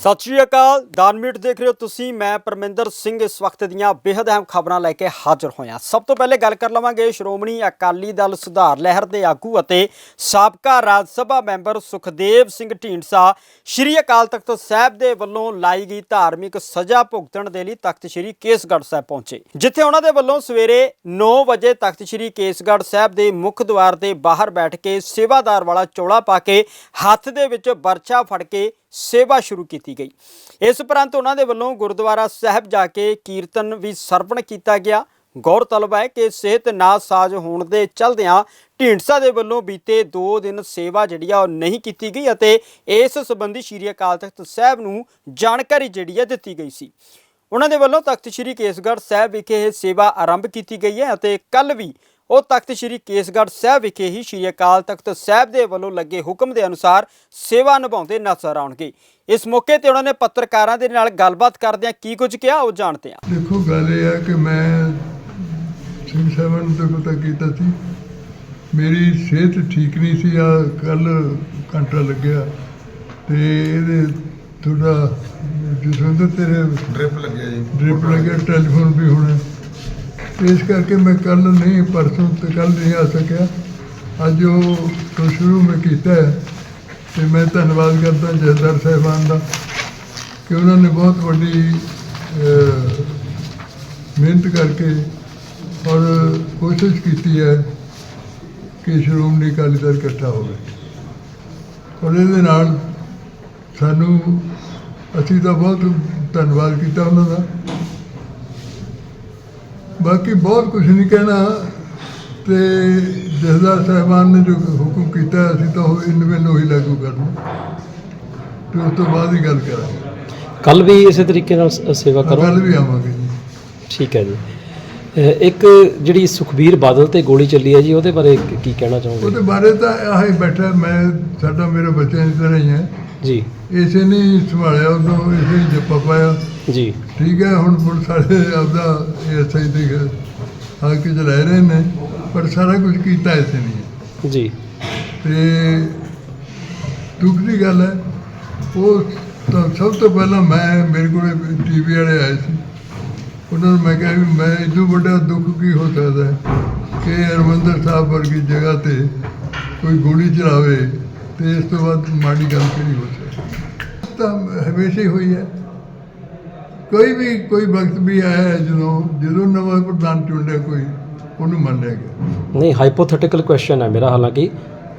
ਸਤਿ ਸ਼੍ਰੀ ਅਕਾਲ, ਦਾਨ ਮਿੰਟ ਦੇਖ ਰਹੇ ਹੋ ਤੁਸੀਂ, ਮੈਂ ਪਰਮਿੰਦਰ ਸਿੰਘ ਇਸ ਵਕਤ ਦੀਆਂ ਬੇहद ਅਹਿਮ ਖਬਰਾਂ ਲੈ ਕੇ ਹਾਜ਼ਰ ਹੋਇਆ। ਸਭ ਤੋਂ ਪਹਿਲੇ ਗੱਲ ਕਰ ਲਵਾਂਗੇ, ਸ਼੍ਰੋਮਣੀ ਅਕਾਲੀ ਦਲ ਸੁਧਾਰ ਲਹਿਰ ਦੇ ਆਗੂ ਅਤੇ ਸਾਬਕਾ ਰਾਜ ਸਭਾ ਮੈਂਬਰ ਸੁਖਦੇਵ ਸਿੰਘ ਢੀਂਡਸਾ ਸ਼੍ਰੀ ਅਕਾਲ ਤਖਤ ਸਾਹਿਬ ਦੇ ਵੱਲੋਂ ਲਾਈ ਗਈ ਧਾਰਮਿਕ ਸਜ਼ਾ ਭੁਗਤਣ ਦੇ ਲਈ ਤਖਤ ਸ਼੍ਰੀ ਕੇਸਗੜ੍ਹ ਸਾਹਿਬ ਪਹੁੰਚੇ। ਜਿੱਥੇ ਉਹਨਾਂ ਦੇ ਵੱਲੋਂ ਸਵੇਰੇ 9 ਵਜੇ ਤਖਤ ਸ਼੍ਰੀ ਕੇਸਗੜ੍ਹ ਸਾਹਿਬ ਦੇ ਮੁੱਖ ਦੁਆਰ ਦੇ ਬਾਹਰ ਬੈਠ ਕੇ ਸੇਵਾਦਾਰ ਵਾਲਾ ਚੋਲਾ ਪਾ ਕੇ ਹੱਥ ਦੇ ਵਿੱਚ ਬਰਛਾ ਫੜ ਕੇ ਸੇਵਾ ਸ਼ੁਰੂ ਕੀਤੀ ਗਈ। ਇਸ ਉਪਰੰਤ ਉਹਨਾਂ ਦੇ ਵੱਲੋਂ ਗੁਰਦੁਆਰਾ ਸਾਹਿਬ ਜਾ ਕੇ ਕੀਰਤਨ ਵੀ ਸਰਪਣ ਕੀਤਾ ਗਿਆ। ਗੌਰਤਲਬ ਹੈ ਕਿ ਸਿਹਤ ਨਾਸਾਜ਼ ਹੋਣ ਦੇ ਚਲਦਿਆਂ ਢੀਂਡਸਾ ਦੇ ਵੱਲੋਂ ਬੀਤੇ 2 ਦਿਨ ਸੇਵਾ ਜਿਹੜੀ ਆ ਉਹ ਨਹੀਂ ਕੀਤੀ ਗਈ ਅਤੇ ਇਸ ਸੰਬੰਧੀ ਸ਼੍ਰੀ ਅਕਾਲ ਤਖਤ ਸਾਹਿਬ ਨੂੰ ਜਾਣਕਾਰੀ ਜਿਹੜੀ ਆ ਦਿੱਤੀ ਗਈ ਸੀ। ਉਹਨਾਂ ਦੇ ਵੱਲੋਂ ਤਖਤ ਸ੍ਰੀ ਕੇਸਗੜ੍ਹ ਸਾਹਿਬ ਵਿਖੇ ਇਹ ਸੇਵਾ ਆਰੰਭ ਕੀਤੀ ਗਈ ਹੈ ਅਤੇ ਕੱਲ ਵੀ ਉਹ ਤਖਤ ਸ੍ਰੀ ਕੇਸਗੜ੍ਹ ਸਾਹਿਬ ਵਿਖੇ ਹੀ ਸ੍ਰੀ ਅਕਾਲ ਤਖਤ ਸਾਹਿਬ ਦੇ ਵੱਲੋਂ ਲੱਗੇ ਹੁਕਮ ਦੇ ਅਨੁਸਾਰ ਸੇਵਾ ਨਿਭਾਉਂਦੇ ਨਜ਼ਰ ਆਉਣਗੇ। ਇਸ ਮੌਕੇ ਤੇ ਉਹਨਾਂ ਨੇ ਪੱਤਰਕਾਰਾਂ ਦੇ ਨਾਲ ਗੱਲਬਾਤ ਕਰਦਿਆਂ ਕੀ ਕੁਝ ਕਿਹਾ ਉਹ ਜਾਣਦੇ ਹਾਂ। ਦੇਖੋ ਗੱਲ ਇਹ ਹੈ ਕਿ ਮੈਂ ਸਿੰਘ ਸਾਹਿਬਾਨ ਨੂੰ ਤਾਂ ਪਤਾ ਕੀਤਾ ਸੀ। ਮੇਰੀ ਸਿਹਤ ਠੀਕ ਨਹੀਂ ਸੀ ਆ ਕੱਲ ਘੰਟਾ ਲੱਗਿਆ। ਤੇ ਇਹਦੇ ਥੋੜਾ ਜਸਵਿੰਦਰ ਤੇਰੇ ਡ੍ਰਿਪ ਲੱਗਿਆ ਜੀ। ਡ੍ਰਿਪ ਲੱਗਿਆ ਟੈਲੀਫੋਨ ਵੀ ਹੋਣਾ। ਇਸ ਕਰਕੇ ਮੈਂ ਕੱਲ ਨਹੀਂ, ਪਰਸੋਂ ਤੇ ਕੱਲ ਨਹੀਂ ਆ ਸਕਿਆ। ਅੱਜ ਉਹ ਤੋਂ ਸ਼ੁਰੂ ਮੈਂ ਕੀਤਾ ਹੈ। ਤੇ ਮੈਂ ਧੰਨਵਾਦ ਕਰਦਾ ਜਥੇਦਾਰ ਸਾਹਿਬਾਨ ਦਾ ਕਿ ਉਹਨਾਂ ਨੇ ਬਹੁਤ ਵੱਡੀ ਮਿਹਨਤ ਕਰਕੇ ਔਰ ਕੋਸ਼ਿਸ਼ ਕੀਤੀ ਹੈ ਕਿ ਸ਼੍ਰੋਮਣੀ ਅਕਾਲੀ ਦਲ ਇਕੱਠਾ ਹੋਵੇ। ਔਰ ਇਹਦੇ ਨਾਲ ਸਾਨੂੰ ਅਸੀਂ ਤਾਂ ਬਹੁਤ ਧੰਨਵਾਦ ਕੀਤਾ ਉਹਨਾਂ ਦਾ। ਬਾਕੀ ਬਹੁਤ ਕੁਝ ਨਹੀਂ ਕਹਿਣਾ। ਤੇ ਜਥੇਦਾਰ ਸਾਹਿਬਾਨ ਨੇ ਜੋ ਹੁਕਮ ਕੀਤਾ ਅਸੀਂ ਤਾਂ ਉਹ ਇਨਵੇਂ ਨੂੰ ਹੀ ਲਾਗੂ ਕਰਨਾ। ਤੇ ਉਸ ਤੋਂ ਬਾਅਦ ਹੀ ਗੱਲ ਕਰਾਂਗੇ। ਕੱਲ ਵੀ ਇਸੇ ਤਰੀਕੇ ਨਾਲ ਸ- ਸੇਵਾ ਕਰੋ। ਕੱਲ ਵੀ ਆਵਾਂਗੇ ਜੀ। ਠੀਕ ਹੈ ਜੀ। ਅਹ ਇੱਕ ਜਿਹੜੀ ਸੁਖਬੀਰ ਬਾਦਲ ਤੇ ਗੋਲੀ ਚੱਲੀ ਹੈ ਜੀ ਉਹਦੇ ਬਾਰੇ ਕ- ਕੀ ਕਹਿਣਾ ਚਾਹੋਗੇ? ਉਹਦੇ ਬਾਰੇ ਤਾਂ ਆਹ ਬੈਠਾ ਮੈਂ ਸਾਡਾ ਮੇਰੇ ਬੱਚਿਆਂ ਦੀ ਤਰ੍ਹਾਂ ਹੀ ਹੈ। ਜੀ। ਇਸੇ ਨੇ ਹੀ ਸੰਭਾਲਿਆ ਉਹਨੂੰ ਇਸੇ ਹੀ ਜੱਪਾ ਪਾਇਆ। ਜੀ। ਠੀਕ ਹੈ ਹੁਣ ਪੁਲਿਸ ਵਾਲੇ ਆਪਦਾ ਐਸਆਈ ਦੇ ਆ ਕੇ ਚਲਾ ਰਹੇ ਨੇ ਪਰ ਸਾਰਾ ਕੁਝ ਕੀਤਾ ਇਸੇ ਨਹੀਂ ਜੀ। ਤੇ ਦੁੱਖ ਦੀ ਗੱਲ ਹੈ ਉਹ ਤਾਂ ਸਭ ਤੋਂ ਪਹਿਲਾਂ ਮੈਂ ਮੇਰੇ ਕੋਲ ਟੀਵੀ ਵਾਲੇ ਆਏ ਸੀ। ਉਹਨਾਂ ਨੂੰ ਮੈਂ ਕਿਹਾ ਵੀ ਮੈਂ ਇਦੋਂ ਵੱਡਾ ਦੁੱਖ ਕੀ ਹੋ ਸਕਦਾ ਹੈ ਕਿ ਹਰਮੰਦਰ ਸਾਹਿਬ ਵਰਗੀ ਜਗ੍ਹਾ ਤੇ ਕੋਈ ਗੋਲੀ ਚਲਾਵੇ ਤੇ ਇਸ ਤੋਂ ਬਾਅਦ ਮਾੜੀ ਗੱਲ ਕਿਹੜੀ ਹੋ ਸਕਦੀ ਤਾਂ ਹਮੇਸ਼ਾ ਹੀ ਹੋਈ ਹੈ। ਕੋਈ ਵੀ ਕੋਈ ਵਕਤ ਵੀ ਆਇਆ ਹੈ ਜਦੋਂ ਜਦੋਂ ਨਵਾਂ ਪ੍ਰਧਾਨ ਚੁਣਿਆ ਕੋਈ ਉਹਨੂੰ ਮੰਨ ਲਿਆ ਗਿਆ। ਨਹੀਂ ਹਾਈਪੋਥੈਟੀਕਲ ਕੁਐਸਚਨ ਹੈ ਮੇਰਾ ਹਾਲਾਂਕਿ।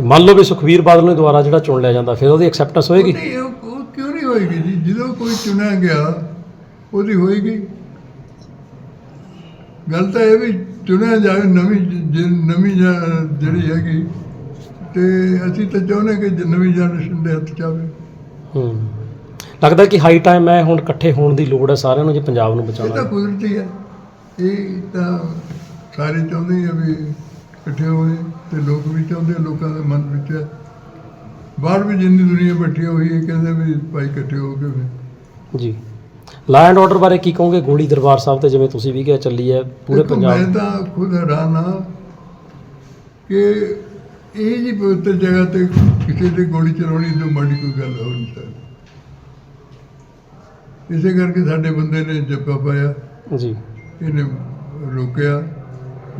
ਮੰਨ ਲਓ ਵੀ ਸੁਖਬੀਰ ਬਾਦਲ ਨੂੰ ਦੁਬਾਰਾ ਜਿਹੜਾ ਚੁਣ ਲਿਆ ਜਾਂਦਾ ਫਿਰ ਉਹਦੀ ਐਕਸੈਪਟੈਂਸ ਹੋਏਗੀ? ਨਹੀਂ ਉਹ ਉਹ ਕਿਉਂ ਨਹੀਂ ਹੋਏਗੀ ਜੀ? ਜਦੋਂ ਕੋਈ ਚੁਣਿਆ ਗਿਆ ਉਹਦੀ ਹੋਏਗੀ। ਗੱਲ ਤਾਂ ਇਹ ਵੀ ਚੁਣਿਆ ਜਾਵੇ ਨਵੀਂ ਨਵੀਂ ਜਿਹੜੀ ਹੈਗੀ ਤੇ ਅਸੀਂ ਤਾਂ ਚਾਹੁੰਦੇ ਕਿ ਨਵੀਂ ਜਨਰੇਸ਼ਨ ਦੇ ਹੱਥ ਆਵੇ। ਹੂੰ। ਲੱਗਦਾ ਕਿ ਹਾਈ ਟਾਈਮ ਹੈ ਹੁਣ ਇਕੱਠੇ ਹੋਣ ਦੀ ਲੋੜ ਹੈ ਸਾਰਿਆਂ ਨੂੰ ਜੇ ਪੰਜਾਬ ਨੂੰ ਇਹ ਤਾਂ ਬਚਾਉਣਾ ਹੈ। ਕੁਦਰਤੀ ਹੈ। ਇਹ ਤਾਂ ਸਾਰੇ ਚਾਹੁੰਦੇ ਆ ਵੀ ਇਕੱਠੇ ਹੋਏ ਤੇ ਲੋਕ ਵੀ ਚਾਹੁੰਦੇ ਆ, ਲੋਕਾਂ ਦੇ ਮਨ ਵਿੱਚ ਹੈ। ਬਾਹਰ ਵੀ ਜਿੰਨੀ ਦੁਨੀਆ ਬੈਠੀ ਹੋਈ ਹੈ ਕਹਿੰਦੇ ਵੀ ਭਾਈ ਇਕੱਠੇ ਹੋ ਕੇ ਵੀ। ਜੀ। ਲਾ ਐਂਡ ਆਰਡਰ ਬਾਰੇ ਕੀ ਕਹੋਗੇ? ਗੋਲੀ ਦਰਬਾਰ ਸਾਹਿਬ ਤੇ ਜਿਵੇਂ ਤੁਸੀਂ ਵੀ ਕਿਹਾ ਚੱਲੀ ਹੈ ਪੂਰੇ ਦੇਖੋ, ਮੈਂ ਪੰਜਾਬ ਤਾਂ ਖੁਦ ਹੈਰਾਨ ਹਾਂ ਕਿ ਇਹ ਜੀ ਪਵਿੱਤਰ ਜਗ੍ਹਾ ਤੇ ਕਿਸੇ ਤੇ ਗੋਲੀ ਚਲਾਉਣੀ ਤੋਂ ਮਾੜੀ ਕੋਈ ਗੱਲ ਹੋ ਨਹੀਂ ਸਕਦੀ। ਇਸੇ ਕਰਕੇ ਸਾਡੇ ਬੰਦੇ ਨੇ ਜੱਪਾ ਪਾਇਆ। ਜੀ। ਇਹਨੇ ਰੋਕਿਆ।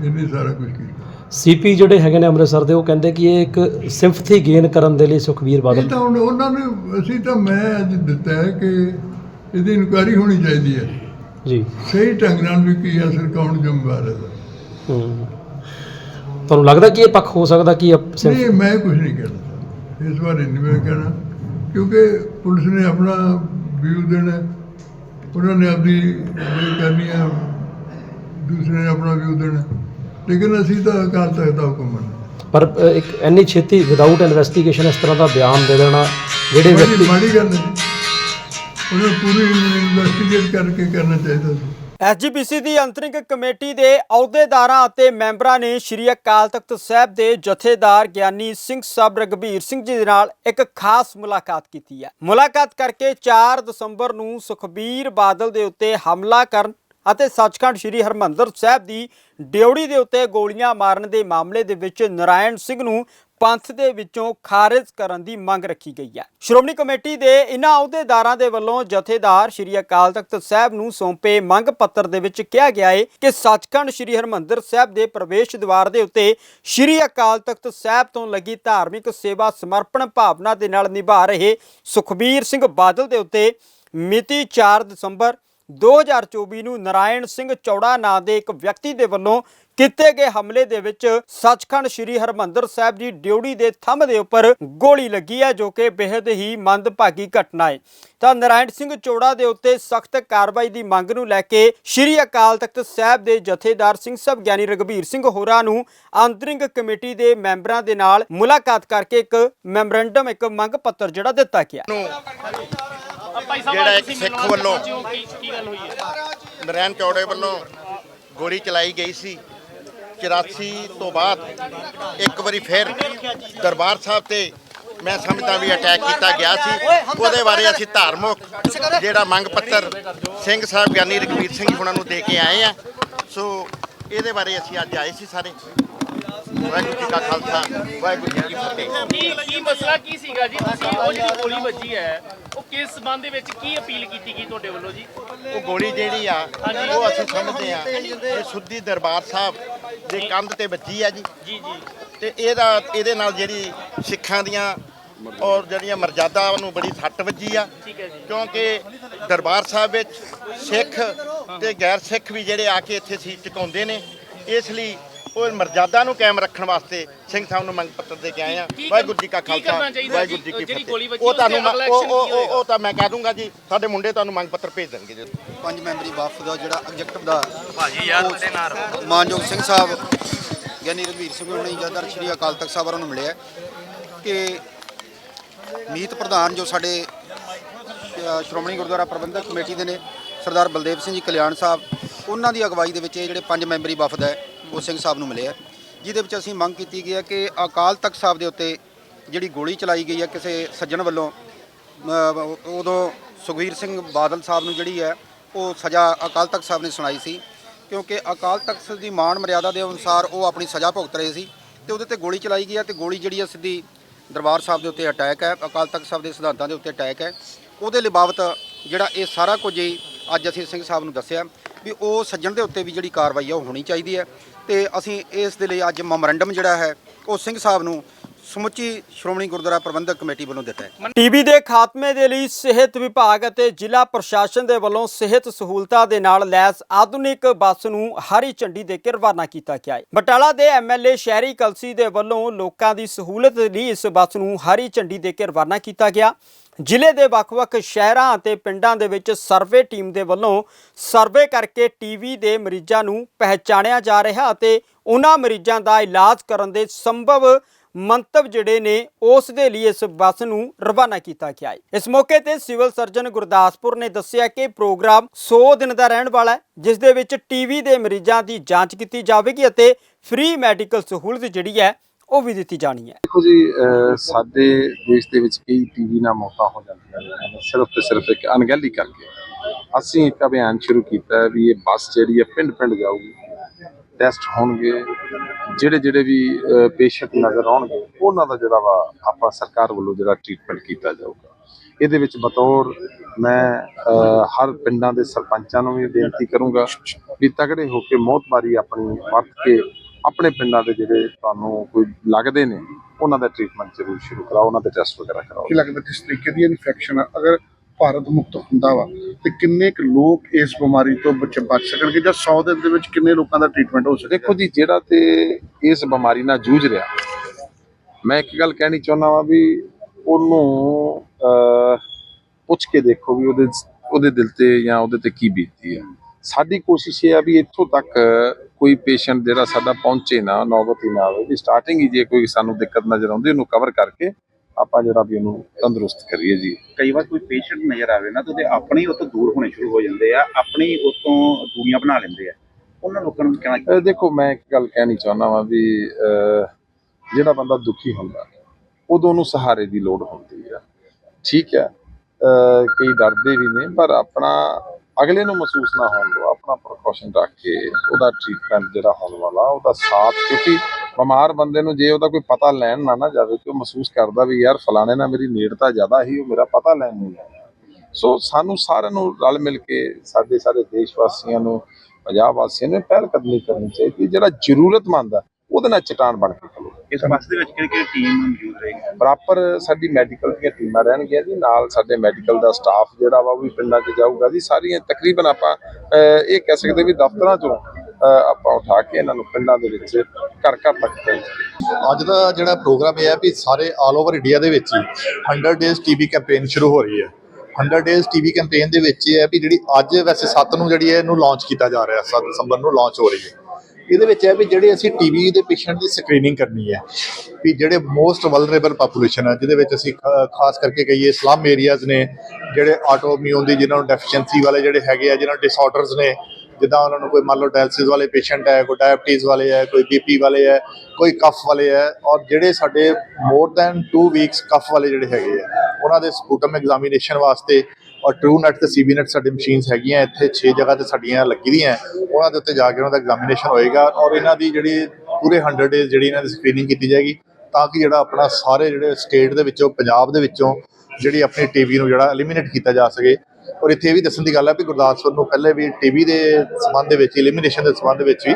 ਇਹਨੇ ਸਾਰਾ ਕੁਝ ਕੀਤਾ। ਸੀਪੀ ਜਿਹੜੇ ਹੈਗੇ ਨੇ ਅੰਮ੍ਰਿਤਸਰ ਦੇ ਉਹ ਕਹਿੰਦੇ ਕਿ ਇਹ ਇੱਕ ਸਿੰਪਥੀ ਗੇਨ ਕਰਨ ਦੇ ਲਈ ਸੁਖਬੀਰ ਇਹ ਬਾਦਲ ਤਾਂ ਹੁਣ ਉਹਨਾਂ ਨੇ ਅਸੀਂ ਤਾਂ ਮੈਂ ਅੱਜ ਦਿੱਤਾ ਹੈ ਕਿ ਇਹਦੀ ਇਨਕੁਆਇਰੀ ਹੋਣੀ ਚਾਹੀਦੀ ਹੈ। ਜੀ। ਸਹੀ ਢੰਗ ਨਾਲ ਵੀ ਕੀ ਅਸਰ ਕੌਣ ਜ਼ਿੰਮੇਵਾਰ ਹੈ। ਤੁਹਾਨੂੰ ਲੱਗਦਾ ਕਿ ਇਹ ਪੱਖ ਹੋ ਸਕਦਾ ਕਿ ਨਹੀਂ ਮੈਂ ਕੁਝ ਨਹੀਂ ਕਹਿਣਾ ਇਸ ਬਾਰੇ ਨਹੀਂ ਮੈਂ ਕਹਿਣਾ। ਕਿਉਂਕਿ ਪੁਲਿਸ ਨੇ ਆਪਣਾ ਵਿਊ ਦੇਣਾ। ਉਹਨਾਂ ਨੇ ਆਪਣੀ ਇਹ ਕਰਨੀ ਹੈ ਦੂਸਰੇ ਨੇ ਆਪਣਾ ਵਿਊ ਦੇਣਾ। ਲੇਕਿਨ ਅਸੀਂ ਤਾਂ ਅਕਾਲ ਤਖਤ ਦਾ ਹੁਕਮ ਪਰ ਇੱਕ ਇੰਨੀ ਛੇਤੀ ਵਿਦਆਊਟ ਇਨਵੈਸਟੀਗੇਸ਼ਨ ਇਸ ਤਰ੍ਹਾਂ ਦਾ ਬਿਆਨ ਦੇ ਦੇਣਾ ਜਿਹੜੇ ਵਿਅਕਤੀ ਮਾੜੀ ਗੱਲ ਹੈ। ਉਹਨਾਂ ਪੂਰੀ ਇਨਵੈਸਟੀਗੇਟ ਕਰਕੇ ਕਰਨਾ ਚਾਹੀਦਾ ਸੀ। ਐਸਜੀਪੀਸੀ ਦੀ ਅੰਤਰਿੰਗ ਕਮੇਟੀ ਦੇ ਅਹੁਦੇਦਾਰਾਂ ਅਤੇ ਮੈਂਬਰਾਂ ਨੇ ਸ਼੍ਰੀ ਅਕਾਲ ਤਖਤ ਸਾਹਿਬ ਦੇ ਜਥੇਦਾਰ ਗਿਆਨੀ ਸਿੰਘ ਸਾਹਿਬ ਰਗਵੀਰ ਸਿੰਘ ਜੀ ਦੇ ਨਾਲ ਇੱਕ ਖਾਸ ਮੁਲਾਕਾਤ ਕੀਤੀ ਹੈ। ਮੁਲਾਕਾਤ ਕਰਕੇ 4 ਦਸੰਬਰ ਨੂੰ ਸੁਖਬੀਰ ਬਾਦਲ ਦੇ ਉੱਤੇ ਹਮਲਾ ਕਰਨ ਅਤੇ ਸੱਚਖੰਡ ਸ੍ਰੀ ਹਰਮੰਦਰ ਸਾਹਿਬ ਦੀ ਡਿਉੜੀ ਦੇ ਉੱਤੇ ਗੋਲੀਆਂ ਮਾਰਨ ਦੇ ਮਾਮਲੇ ਦੇ ਵਿੱਚ ਨਰਾਇਣ ਸਿੰਘ ਨੂੰ ਪੰਥ ਦੇ ਵਿੱਚੋਂ ਖਾਰਜ ਕਰਨ ਦੀ ਮੰਗ ਰੱਖੀ ਗਈ ਹੈ। ਸ਼੍ਰੋਮਣੀ ਕਮੇਟੀ ਦੇ ਇਨ੍ਹਾਂ ਅਹੁਦੇਦਾਰਾਂ ਦੇ ਵੱਲੋਂ ਜਥੇਦਾਰ ਸ੍ਰੀ ਅਕਾਲ ਤਖਤ ਸਾਹਿਬ ਨੂੰ ਸੌਂਪੇ ਮੰਗ ਪੱਤਰ ਦੇ ਵਿੱਚ ਕਿਹਾ ਗਿਆ ਹੈ ਕਿ ਸੱਚਖੰਡ ਸ੍ਰੀ ਹਰਮੰਦਰ ਸਾਹਿਬ ਦੇ ਪ੍ਰਵੇਸ਼ ਦੁਆਰ ਦੇ ਉੱਤੇ ਸ੍ਰੀ ਅਕਾਲ ਤਖਤ ਸਾਹਿਬ ਤੋਂ ਲੱਗੀ ਧਾਰਮਿਕ ਸੇਵਾ ਸਮਰਪਣ ਭਾਵਨਾ ਦੇ ਨਾਲ ਨਿਭਾ ਰਹੇ ਸੁਖਬੀਰ ਸਿੰਘ ਬਾਦਲ ਦੇ ਉੱਤੇ ਮਿਤੀ 4 ਦਸੰਬਰ 2024 ਨੂੰ ਨਰਾਇਣ ਸਿੰਘ ਚੌੜਾ ਨਾਂ ਦੇ ਇੱਕ ਵਿਅਕਤੀ ਦੇ ਵੱਲੋਂ ਕੀਤੇ ਗਏ ਹਮਲੇ ਦੇ ਵਿੱਚ ਸੱਚਖੰਡ ਸ੍ਰੀ ਹਰਮੰਦਰ ਸਾਹਿਬ ਦੀ ਡਿਉੜੀ ਦੇ ਥੰਮ ਦੇ ਉੱਪਰ ਗੋਲੀ ਲੱਗੀ ਹੈ, ਜੋ ਕਿ ਬੇहद ਹੀ ਮੰਦਭਾਗੀ ਘਟਨਾ ਹੈ। ਤਾਂ ਨਰਾਇਣ ਸਿੰਘ ਚੌੜਾ ਦੇ ਉੱਤੇ ਸਖਤ ਕਾਰਵਾਈ ਦੀ ਮੰਗ ਨੂੰ ਲੈ ਕੇ ਸ੍ਰੀ ਅਕਾਲ ਤਖਤ ਸਾਹਿਬ ਦੇ ਜਥੇਦਾਰ ਸਿੰਘ ਸਭ ਗਿਆਨੀ ਰਗਵੀਰ ਸਿੰਘ ਹੋਰਾਂ ਨੂੰ ਆਂਤਰਿਕ ਕਮੇਟੀ ਦੇ ਮੈਂਬਰਾਂ ਦੇ ਨਾਲ ਮੁਲਾਕਾਤ ਕਰਕੇ ਇੱਕ ਮੈਮੋਰੰਡਮ, ਇੱਕ ਮੰਗ ਪੱਤਰ ਜਿਹੜਾ ਦਿੱਤਾ ਗਿਆ। ਜਿਹੜਾ ਇੱਕ ਸਿੱਖ ਵੱਲੋਂ ਨਰੈਣ ਚੌੜੇ ਵੱਲੋਂ ਗੋਲੀ ਚਲਾਈ ਗਈ ਸੀ। 84 ਤੋਂ ਬਾਅਦ ਇੱਕ ਵਾਰੀ ਫਿਰ ਦਰਬਾਰ ਸਾਹਿਬ ਤੇ ਮੈਂ ਸਮਝਦਾ ਵੀ ਅਟੈਕ ਕੀਤਾ ਗਿਆ ਸੀ। ਉਹਦੇ ਬਾਰੇ ਅਸੀਂ ਧਾਰਮਿਕ ਜਿਹੜਾ ਮੰਗ ਪੱਤਰ ਸਿੰਘ ਸਾਹਿਬ ਗਿਆਨੀ ਰਘਵੀਰ ਸਿੰਘ ਜੀ ਉਹਨਾਂ ਨੂੰ ਦੇ ਕੇ ਆਏ ਆ। ਸੋ ਇਹਦੇ ਬਾਰੇ ਅਸੀਂ ਅੱਜ ਆਏ ਸੀ ਸਾਰੇ। ਵਾਹਿਗੁਰੂ ਜੀ ਕਾ ਖਾਲਸਾ ਵਾਹਿਗੁਰੂ ਜੀ ਕੀ ਫਤਿਹ। ਕੀ ਕੀ ਮਸਲਾ ਕੀ ਸੀਗਾ ਜੀ? ਤੁਸੀਂ ਉਹ ਜਿਹੜੀ ਗੋਲੀ ਵੱਜੀ ਹੈ ਉਹ ਕਿਸ ਸਬੰਧ ਦੇ ਵਿੱਚ ਕੀ ਅਪੀਲ ਕੀਤੀ ਗਈ ਤੁਹਾਡੇ ਵੱਲੋਂ ਜੀ? ਉਹ ਗੋਲੀ ਜਿਹੜੀ ਆ ਉਹ ਅਸੀਂ ਸਮਝਦੇ ਆ ਇਹ ਸੁੱਧੀ ਦਰਬਾਰ ਸਾਹਿਬ ਦੇ ਕੰਧ ਤੇ ਵੱਜੀ ਆ ਜੀ। ਜੀ ਜੀ। ਤੇ ਇਹਦਾ ਇਹਦੇ ਨਾਲ ਜਿਹੜੀ ਸਿੱਖਾਂ ਦੀਆਂ ਔਰ ਜਿਹੜੀਆਂ ਮਰਜ਼ਾਦਾ ਨੂੰ ਬੜੀ ਸੱਟ ਵੱਜੀ ਆ। ਕਿਉਂਕਿ ਦਰਬਾਰ ਸਾਹਿਬ ਵਿੱਚ ਸਿੱਖ ਤੇ ਗੈਰ ਸਿੱਖ ਵੀ ਜਿਹੜੇ ਆ ਕੇ ਇੱਥੇ ਸੀ ਟਿਕਾਉਂਦੇ ਨੇ ਇਸ ਲਈ ਉਹ ਮਰਜ਼ਾਦਾ ਨੂੰ ਕਾਇਮ ਰੱਖਣ ਵਾਸਤੇ ਸਿੰਘ ਸਾਹਿਬ ਨੂੰ ਮੰਗ ਪੱਤਰ ਦੇ ਕੇ ਆਏ ਆ। ਵਾਹਿਗੁਰੂ ਜੀ ਕਾ ਖਾਲਸਾ ਵਾਹਿਗੁਰੂ ਜੀ? ਕੀ ਫਤਿਹ। ਉਹ ਤੁਹਾਨੂੰ ਉਹ ਉਹ ਤਾਂ ਮੈਂ ਕਹਿ ਦੂੰਗਾ ਜੀ ਸਾਡੇ ਮੁੰਡੇ ਤੁਹਾਨੂੰ ਮੰਗ ਪੱਤਰ ਭੇਜ ਦੇਣਗੇ ਜੀ। ਪੰਜ ਮੈਂਬਰੀ ਵਫਦ ਦਾ ਜਿਹੜਾ ਐਗਜ਼ੈਕਟਿਵ ਦਾ ਭਾਜੀ ਯਾਰ ਉਹਦੇ ਨਾਲ ਮਾਨਯੋਗ ਸਿੰਘ ਸਾਹਿਬ ਗਿਆਨੀ ਰਘਵੀਰ ਸਿੰਘ ਹੁਣੀ ਜਦਰ ਸ਼੍ਰੀ ਅਕਾਲ ਤਖਤ ਸਾਹਿਬ ਨੂੰ ਮਿਲਿਆ ਕਿ ਮੀਤ ਪ੍ਰਧਾਨ ਜੋ ਸਾਡੇ ਸ਼੍ਰੋਮਣੀ ਗੁਰਦੁਆਰਾ ਪ੍ਰਬੰਧਕ ਕਮੇਟੀ ਦੇ ਨੇ ਸਰਦਾਰ ਬਲਦੇਵ ਸਿੰਘ ਜੀ ਕਲਿਆਣ ਸਾਹਿਬ ਉਹਨਾਂ ਦੀ ਅਗਵਾਈ ਦੇ ਵਿੱਚ ਇਹ ਜਿਹੜੇ ਪੰਜ ਮੈਂਬਰੀ ਵਫਦ ਹੈ। ਉਹ ਸਿੰਘ ਸਾਹਿਬ ਨੂੰ ਮਿਲੇ ਆ। ਜਿਹਦੇ ਵਿੱਚ ਅਸੀਂ ਮੰਗ ਕੀਤੀ ਗਈ ਹੈ ਕਿ ਅਕਾਲ ਤਖਤ ਸਾਹਿਬ ਦੇ ਉੱਤੇ ਜਿਹੜੀ ਗੋਲੀ ਚਲਾਈ ਗਈ ਹੈ ਕਿਸੇ ਸੱਜਣ ਵੱਲੋਂ ਉਦੋਂ ਸੁਖਵੀਰ ਸਿੰਘ ਬਾਦਲ ਸਾਹਿਬ ਨੂੰ ਜਿਹੜੀ ਹੈ ਉਹ ਸਜ਼ਾ ਅਕਾਲ ਤਖਤ ਸਾਹਿਬ ਨੇ ਸੁਣਾਈ ਸੀ। ਕਿਉਂਕਿ ਅਕਾਲ ਤਖਤ ਦੀ ਮਾਣ ਮਰਿਆਦਾ ਦੇ ਅਨੁਸਾਰ ਉਹ ਆਪਣੀ ਸਜ਼ਾ ਭੁਗਤ ਰਹੇ ਸੀ ਤੇ ਉਹਦੇ ਤੇ ਗੋਲੀ ਚਲਾਈ ਗਈ ਹੈ ਤੇ ਗੋਲੀ ਜਿਹੜੀ ਹੈ ਸਿੱਧੀ ਦਰਬਾਰ ਸਾਹਿਬ ਦੇ ਉੱਤੇ ਅਟੈਕ ਹੈ, ਅਕਾਲ ਤਖਤ ਸਾਹਿਬ ਦੇ ਸਿਧਾਂਤਾਂ ਦੇ ਉੱਤੇ ਅਟੈਕ ਹੈ। ਉਹਦੇ ਲਿਬਾਵਤ ਜਿਹੜਾ ਇਹ ਸਾਰਾ ਕੁਝ ਹੀ ਅੱਜ ਅਸੀਂ ਸਿੰਘ ਸਾਹਿਬ ਨੂੰ ਦੱਸਿਆ ਵੀ ਉਹ ਸੱਜਣ ਦੇ ਉੱਤੇ ਵੀ ਜਿਹੜੀ ਕਾਰਵਾਈ ਹੈ ਉਹ ਹੋਣੀ ਚਾਹੀਦੀ ਹੈ। ਤੇ ਅਸੀਂ ਇਸ ਦੇ ਲਈ ਅੱਜ ਮੈਮੋਰੰਡਮ ਜਿਹੜਾ ਹੈ, ਉਹ ਸਿੰਘ ਸਾਹਿਬ ਨੂੰ ਸਮੁੱਚੀ ਸ਼੍ਰੋਮਣੀ ਗੁਰਦੁਆਰਾ ਪ੍ਰਬੰਧਕ ਕਮੇਟੀ ਵੱਲੋਂ ਦਿੱਤਾ ਹੈ। ਟੀਬੀ ਦੇ ਖਾਤਮੇ ਦੇ ਲਈ ਸਿਹਤ ਵਿਭਾਗ ਅਤੇ ਜ਼ਿਲ੍ਹਾ ਪ੍ਰਸ਼ਾਸਨ ਦੇ ਵੱਲੋਂ ਸਿਹਤ ਸਹੂਲਤਾਂ ਦੇ ਨਾਲ ਲੈਸ ਆਧੁਨਿਕ ਬੱਸ ਨੂੰ ਹਰੀ ਝੰਡੀ ਦੇ ਕੇ ਰਵਾਨਾ ਕੀਤਾ ਗਿਆ ਹੈ। ਬਟਾਲਾ ਦੇ ਐਮਐਲਏ ਸ਼ਹਿਰੀ ਕਲਸੀ ਦੇ ਵੱਲੋਂ ਲੋਕਾਂ ਦੀ ਸਹੂਲਤ ਲਈ ਇਸ ਬੱਸ ਨੂੰ ਹਰੀ ਝੰਡੀ ਦੇ ਕੇ ਰਵਾਨਾ ਕੀਤਾ ਗਿਆ। ਜ਼ਿਲ੍ਹੇ ਦੇ ਵੱਖ-ਵੱਖ ਸ਼ਹਿਰਾਂ ਅਤੇ ਪਿੰਡਾਂ ਦੇ ਵਿੱਚ ਸਰਵੇ ਟੀਮ ਦੇ ਵੱਲੋਂ ਸਰਵੇ ਕਰਕੇ ਟੀਵੀ ਦੇ ਮਰੀਜ਼ਾਂ ਨੂੰ ਪਹਿਚਾਣਿਆ ਜਾ ਰਿਹਾ ਅਤੇ ਉਹਨਾਂ ਮਰੀਜ਼ਾਂ ਦਾ ਇਲਾਜ ਕਰਨ ਦੇ ਸੰਭਵ ਮੰਤਵ ਜਿਹੜੇ ਨੇ, ਉਸ ਦੇ ਲਈ ਇਸ ਬੱਸ ਨੂੰ ਰਵਾਨਾ ਕੀਤਾ ਗਿਆ ਹੈ। ਇਸ ਮੌਕੇ ਤੇ ਸਿਵਲ ਸਰਜਨ ਗੁਰਦਾਸਪੁਰ ਨੇ ਦੱਸਿਆ ਕਿ ਪ੍ਰੋਗਰਾਮ 100 ਦਿਨ ਦਾ ਰਹਿਣ ਵਾਲਾ ਹੈ, ਜਿਸ ਦੇ ਵਿੱਚ ਟੀਵੀ ਦੇ ਮਰੀਜ਼ਾਂ ਦੀ ਜਾਂਚ ਕੀਤੀ ਜਾਵੇਗੀ ਅਤੇ ਫ੍ਰੀ ਮੈਡੀਕਲ ਸਹੂਲਤ ਜਿਹੜੀ ਹੈ ਉਹ ਵੀ ਦਿੱਤੀ ਜਾਣੀ ਹੈ। ਦੇਖੋ ਜੀ ਸਾਡੇ ਦੇਸ਼ ਦੇ ਵਿੱਚ ਕਈ ਟੀਵੀ ਨਾਲ ਮੌਤਾਂ ਹੋ ਜਾਂਦੀਆਂ ਨੇ। ਸਿਰਫ ਤੇ ਸਿਰਫ ਇੱਕ ਅਣਗਹਿਲੀ ਕਰਕੇ। ਅਸੀਂ ਇੱਕ ਅਭਿਆਨ ਸ਼ੁਰੂ ਕੀਤਾ ਵੀ ਇਹ ਬੱਸ ਜਿਹੜੀ ਹੈ ਪਿੰਡ ਪਿੰਡ ਜਾਊਗੀ। ਟੈਸਟ ਹੋਣਗੇ। ਜਿਹੜੇ ਜਿਹੜੇ ਵੀ ਪੇਸ਼ੈਂਟ ਨਜ਼ਰ ਆਉਣਗੇ, ਉਹਨਾਂ ਦਾ ਜਿਹੜਾ ਵਾ ਆਪਾਂ ਸਰਕਾਰ ਵੱਲੋਂ ਜਿਹੜਾ ਟ੍ਰੀਟਮੈਂਟ ਕੀਤਾ ਜਾਊਗਾ। ਇਹਦੇ ਵਿੱਚ ਬਤੌਰ ਮੈਂ ਹਰ ਪਿੰਡਾਂ ਦੇ ਸਰਪੰਚਾਂ ਨੂੰ ਵੀ ਬੇਨਤੀ ਕਰੂੰਗਾ ਵੀ ਤਗੜੇ ਹੋ ਕੇ ਮੌਤਬਾਰੀ ਆਪਣੀ ਵਰਤ ਕੇ ਆਪਣੇ ਪਿੰਡਾਂ ਦੇ ਜਿਹੜੇ ਤੁਹਾਨੂੰ ਕੋਈ ਲੱਗਦੇ ਨੇ ਉਹਨਾਂ ਦਾ ਟ੍ਰੀਟਮੈਂਟ ਜ਼ਰੂਰ ਸ਼ੁਰੂ ਕਰਾਓ ਉਹਨਾਂ ਦੇ ਟੈਸਟ ਵਗੈਰਾ ਕਰਾਓ। ਕੀ ਲੱਗਦਾ ਕਿਸ ਤਰੀਕੇ ਦੀ ਇਨਫੈਕਸ਼ਨ ਆ ਅਗਰ ਭਾਰਤ ਮੁਕਤ ਹੁੰਦਾ ਵਾ ਤੇ ਕਿੰਨੇ ਕੁ ਲੋਕ ਇਸ ਬਿਮਾਰੀ ਤੋਂ ਬਚ ਬਚ ਸਕਣਗੇ ਜਾਂ 100 ਦਿਨ ਦੇ ਵਿੱਚ ਕਿੰਨੇ ਲੋਕਾਂ ਦਾ ਟ੍ਰੀਟਮੈਂਟ ਹੋ ਸਕਦਾ? ਦੇਖੋ ਜੀ ਜਿਹੜਾ ਤੇ ਇਸ ਬਿਮਾਰੀ ਨਾਲ ਜੂਝ ਰਿਹਾ ਮੈਂ ਇੱਕ ਗੱਲ ਕਹਿਣੀ ਚਾਹੁੰਦਾ ਵਾਂ ਵੀ ਉਹਨੂੰ ਪੁੱਛ ਕੇ ਦੇਖੋ ਵੀ ਉਹਦੇ ਉਹਦੇ ਦਿਲ ਤੇ ਜਾਂ ਉਹਦੇ ਤੇ ਕੀ ਬੀਤਦੀ ਹੈ ਸਾਡੀ ਕੋਸ਼ਿਸ਼ ਇਹ ਆ ਵੀ ਇੱਥੋਂ ਤੱਕ ਕੋਈ ਪੇਸ਼ੈਂਟ ਜਿਹੜਾ ਸਾਡਾ ਪਹੁੰਚੇ ਨਾ ਨੌਬਤ ਹੀ ਨਾ ਆਵੇ ਵੀ ਸਟਾਰਟਿੰਗ ਹੀ ਜੇ ਕੋਈ ਸਾਨੂੰ ਦਿੱਕਤ ਨਜ਼ਰ ਆਉਂਦੀ ਉਹਨੂੰ ਕਵਰ ਕਰਕੇ ਆਪਾਂ ਜਿਹੜਾ ਵੀ ਉਹਨੂੰ ਤੰਦਰੁਸਤ ਕਰੀਏ ਜੀ। ਕਈ ਵਾਰ ਕੋਈ ਪੇਸ਼ੈਂਟ ਨਜ਼ਰ ਆਵੇ ਨਾ ਤਾਂ ਉਹਦੇ ਆਪਣੇ ਹੀ ਉਹ ਤੋਂ ਦੂਰ ਹੋਣੇ ਸ਼ੁਰੂ ਹੋ ਜਾਂਦੇ ਆ ਆਪਣੇ ਹੀ ਉਹ ਤੋਂ ਦੂਰੀਆਂ ਬਣਾ ਲੈਂਦੇ ਆ। ਉਹਨਾਂ ਲੋਕਾਂ ਨੂੰ ਕਹਿਣਾ ਦੇਖੋ ਮੈਂ ਇੱਕ ਗੱਲ ਕਹਿਣੀ ਚਾਹੁੰਦਾ ਵਾਂ ਵੀ ਜਿਹੜਾ ਬੰਦਾ ਦੁਖੀ ਹੁੰਦਾ ਉਦੋਂ ਉਹਨੂੰ ਸਹਾਰੇ ਦੀ ਲੋੜ ਹੁੰਦੀ ਆ। ਠੀਕ ਅਹ, ਕਈ ਡਰਦੇ ਵੀ ਨੇ ਪਰ ਆਪਣਾ ਅਗਲੇ ਨੂੰ ਮਹਿਸੂਸ ਨਾ ਹੋਣ ਦਿਓ, ਆਪਣਾ ਪ੍ਰੀਕਾਸ਼ਨ ਰੱਖ ਕੇ ਉਹਦਾ ਟ੍ਰੀਟਮੈਂਟ ਜਿਹੜਾ ਹੋਣ ਵਾਲਾ, ਉਹਦਾ ਸਾਥ, ਕਿਉਂਕਿ ਬਿਮਾਰ ਬੰਦੇ ਨੂੰ ਜੇ ਉਹਦਾ ਕੋਈ ਪਤਾ ਲੈਣ ਨਾ ਨਾ ਜਾਵੇ ਕਿ ਉਹ ਮਹਿਸੂਸ ਕਰਦਾ ਵੀ ਯਾਰ ਫਲਾਣੇ ਨਾਲ ਮੇਰੀ ਨੇੜਤਾ ਜ਼ਿਆਦਾ ਹੀ, ਉਹ ਮੇਰਾ ਪਤਾ ਲੈਣ ਨਹੀਂ ਆਇਆ। ਸੋ ਸਾਨੂੰ ਸਾਰਿਆਂ ਨੂੰ ਰਲ ਮਿਲ ਕੇ ਸਾਡੇ ਸਾਰੇ ਦੇਸ਼ ਵਾਸੀਆਂ ਨੂੰ, ਪੰਜਾਬ ਵਾਸੀਆਂ ਨੂੰ ਪਹਿਲ ਕਦਮੀ ਕਰਨੀ ਚਾਹੀਦੀ ਜਿਹੜਾ ਜ਼ਰੂਰਤਮੰਦ ਆ ਉਹਦੇ ਨਾਲ ਚਟਾਨ ਬਣ ਕੇ ਖਲੋ ਇਸ ਬੱਸ ਦੇ ਵਿੱਚ ਕਿਹੜੀ ਕਿਹੜੀ ਟੀਮ ਮੌਜੂਦ ਰਹੇਗੀ? ਬਰਾਬਰ ਸਾਡੀ ਮੈਡੀਕਲ ਦੀਆਂ ਟੀਮਾਂ ਰਹਿਣਗੀਆਂ ਜੀ ਨਾਲ ਸਾਡੇ ਮੈਡੀਕਲ ਦਾ ਸਟਾਫ ਜਿਹੜਾ ਵਾ ਉਹ ਵੀ ਪਿੰਡਾਂ 'ਚ ਜਾਊਗਾ ਜੀ। ਸਾਰੀਆਂ ਤਕਰੀਬਨ ਆਪਾਂ ਇਹ ਕਹਿ ਸਕਦੇ ਵੀ ਦਫ਼ਤਰਾਂ 'ਚੋਂ ਆਪਾਂ ਉਠਾ ਕੇ ਇਹਨਾਂ ਨੂੰ ਪਿੰਡਾਂ ਦੇ ਵਿੱਚ ਘਰ ਘਰ ਤੱਕ ਪਹੁੰਚਾਈਏ ਅੱਜ ਦਾ ਜਿਹੜਾ ਪ੍ਰੋਗਰਾਮ ਇਹ ਹੈ ਵੀ ਸਾਰੇ ਆਲ ਓਵਰ ਇੰਡੀਆ ਦੇ ਵਿੱਚ ਹੀ 100 ਡੇਜ਼ ਟੀਬੀ ਕੈਂਪੇਨ ਸ਼ੁਰੂ ਹੋ ਰਹੀ ਹੈ। 100 ਡੇਜ਼ ਟੀਬੀ ਕੈਂਪੇਨ ਦੇ ਵਿੱਚ ਇਹ ਹੈ ਵੀ ਜਿਹੜੀ ਅੱਜ ਵੈਸੇ 7 ਨੂੰ ਜਿਹੜੀ ਹੈ ਇਹਨੂੰ ਲਾਂਚ ਕੀਤਾ ਜਾ ਰਿਹਾ 7 ਦਸੰਬਰ ਨੂੰ ਲਾਂਚ ਹੋ ਰਹੀ ਹੈ। ਇਹਦੇ ਵਿੱਚ ਹੈ ਵੀ ਜਿਹੜੇ ਅਸੀਂ ਟੀਬੀ ਦੇ ਪੇਸ਼ੈਂਟ ਦੀ ਸਕਰੀਨਿੰਗ ਕਰਨੀ ਹੈ ਵੀ ਜਿਹੜੇ ਮੋਸਟ ਵਲਨਰੇਬਲ ਪਾਪੂਲੇਸ਼ਨ ਹੈ ਜਿਹਦੇ ਵਿੱਚ ਅਸੀਂ ਖਾਸ ਕਰਕੇ ਕਹੀਏ ਸਲਮ ਏਰੀਆਜ਼ ਨੇ, ਜਿਹੜੇ ਆਟੋਮਿਊਨ ਦੀ ਜਿਨ੍ਹਾਂ ਨੂੰ ਡੈਫੀਸ਼ੀਐਂਸੀ ਵਾਲੇ ਜਿਹੜੇ ਹੈਗੇ ਆ ਜਿਨ੍ਹਾਂ ਨੂੰ ਡਿਸਆਰਡਰਸ ਨੇ, ਜਿੱਦਾਂ ਉਹਨਾਂ ਨੂੰ ਕੋਈ ਮੰਨ ਲਓ ਡਾਇਲਸਿਸ ਵਾਲੇ ਪੇਸ਼ੈਂਟ ਹੈ, ਕੋਈ ਡਾਇਬਟੀਜ਼ ਵਾਲੇ ਹੈ, ਕੋਈ ਬੀਪੀ ਵਾਲੇ ਹੈ, ਕੋਈ ਕਫ ਵਾਲੇ ਹੈ, ਔਰ ਜਿਹੜੇ ਸਾਡੇ ਮੋਰ ਦੈਨ 2 ਵੀਕਸ ਕਫ ਵਾਲੇ ਜਿਹੜੇ ਹੈਗੇ ਆ, ਉਹਨਾਂ ਦੇ ਸਪੂਟਮ ਐਗਜ਼ਾਮੀਨੇਸ਼ਨ ਵਾਸਤੇ ਔਰ ਟਰੂ ਟਰੂਨੈਟ ਤੇ ਸੀਬੀਨੈਟ ਸਾਡੀ ਮਸ਼ੀਨਸ ਹੈਗੀਆਂ, ਇੱਥੇ 6 ਜਗ੍ਹਾ ਤੇ ਸਾਡੀਆਂ ਲੱਗੀ ਦੀਆਂ। ਉਹਨਾਂ ਦੇ ਉੱਤੇ ਜਾ ਕੇ ਉਹਨਾਂ ਦਾ ਐਗਜ਼ਾਮੀਨੇਸ਼ਨ ਹੋਏਗਾ ਔਰ ਇਹਨਾਂ ਦੀ ਜਿਹੜੀ ਪੂਰੇ 100 ਡੇਜ਼ ਜਿਹੜੀ ਇਹਨਾਂ ਦੀ ਸਕਰੀਨਿੰਗ ਕੀਤੀ ਜਾਏਗੀ ਤਾਂ ਕਿ ਜਿਹੜਾ ਆਪਣਾ ਸਾਰੇ ਜਿਹੜੇ ਸਟੇਟ ਦੇ ਵਿੱਚੋਂ, ਪੰਜਾਬ ਦੇ ਵਿੱਚੋਂ ਜਿਹੜੀ ਆਪਣੀ ਟੀਬੀ ਨੂੰ ਜਿਹੜਾ ਐਲੀਮੀਨੇਟ ਕੀਤਾ ਜਾ ਸਕੇ। ਔਰ ਇੱਥੇ ਇਹ ਵੀ ਦੱਸਣ ਦੀ ਗੱਲ ਹੈ ਵੀ ਗੁਰਦਾਸਪੁਰ ਨੂੰ ਪਹਿਲੇ ਵੀ ਟੀਬੀ ਦੇ ਸੰਬੰਧ ਦੇ ਵਿੱਚ ਐਲੀਮੀਨੇਸ਼ਨ ਦੇ ਸੰਬੰਧ ਵਿੱਚ ਵੀ